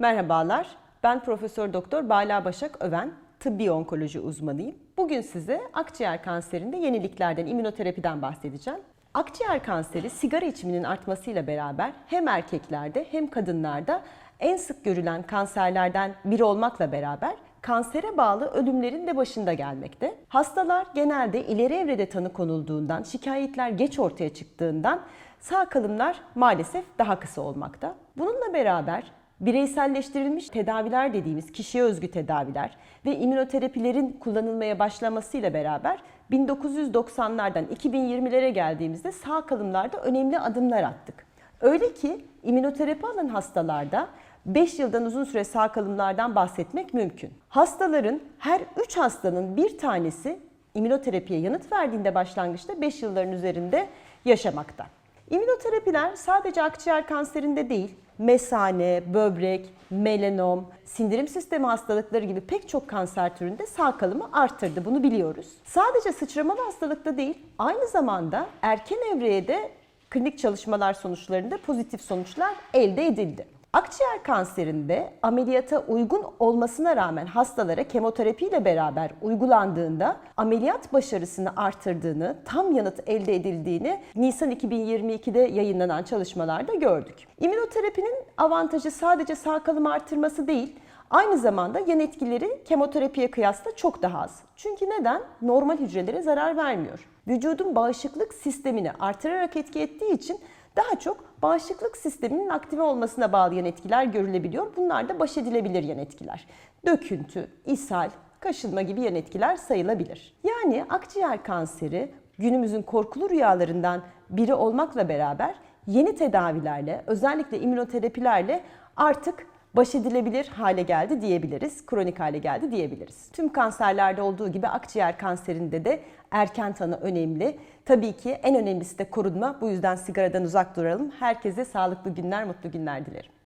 Merhabalar. Ben Profesör Doktor Bala Başak Öven, tıbbi onkoloji uzmanıyım. Bugün size akciğer kanserinde yeniliklerden, immünoterapiden bahsedeceğim. Akciğer kanseri sigara içiminin artmasıyla beraber hem erkeklerde hem kadınlarda en sık görülen kanserlerden biri olmakla beraber kansere bağlı ölümlerin de başında gelmekte. Hastalar genelde ileri evrede tanı konulduğundan, şikayetler geç ortaya çıktığından sağ kalımlar maalesef daha kısa olmakta. Bununla beraber bireyselleştirilmiş tedaviler dediğimiz kişiye özgü tedaviler ve immünoterapilerin kullanılmaya başlamasıyla beraber 1990'lardan 2020'lere geldiğimizde sağ kalımlarda önemli adımlar attık. Öyle ki immünoterapi alan hastalarda 5 yıldan uzun süre sağ kalımlardan bahsetmek mümkün. Hastaların her 3 hastanın bir tanesi immünoterapiye yanıt verdiğinde başlangıçta 5 yılların üzerinde yaşamakta. İmmünoterapiler sadece akciğer kanserinde değil, mesane, böbrek, melanom, sindirim sistemi hastalıkları gibi pek çok kanser türünde sağ kalımı arttırdı. Bunu biliyoruz. Sadece sıçramalı hastalıkta değil, aynı zamanda erken evreye de klinik çalışmalar sonuçlarında pozitif sonuçlar elde edildi. Akciğer kanserinde ameliyata uygun olmasına rağmen hastalara kemoterapiyle beraber uygulandığında ameliyat başarısını artırdığını, tam yanıt elde edildiğini Nisan 2022'de yayınlanan çalışmalarda gördük. İmmünoterapinin avantajı sadece sağ kalım artırması değil, Aynı zamanda yan etkileri kemoterapiye kıyasla çok daha az. Çünkü neden? Normal hücrelere zarar vermiyor. Vücudun bağışıklık sistemini artırarak etki ettiği için daha çok bağışıklık sisteminin aktive olmasına bağlı yan etkiler görülebiliyor. Bunlar da baş edilebilir yan etkiler. Döküntü, ishal, kaşınma gibi yan etkiler sayılabilir. Yani akciğer kanseri günümüzün korkulu rüyalarından biri olmakla beraber yeni tedavilerle, özellikle immünoterapilerle artık baş edilebilir hale geldi diyebiliriz. Kronik hale geldi diyebiliriz. Tüm kanserlerde olduğu gibi akciğer kanserinde de erken tanı önemli. Tabii ki en önemlisi de korunma. Bu yüzden sigaradan uzak duralım. Herkese sağlıklı günler, mutlu günler dilerim.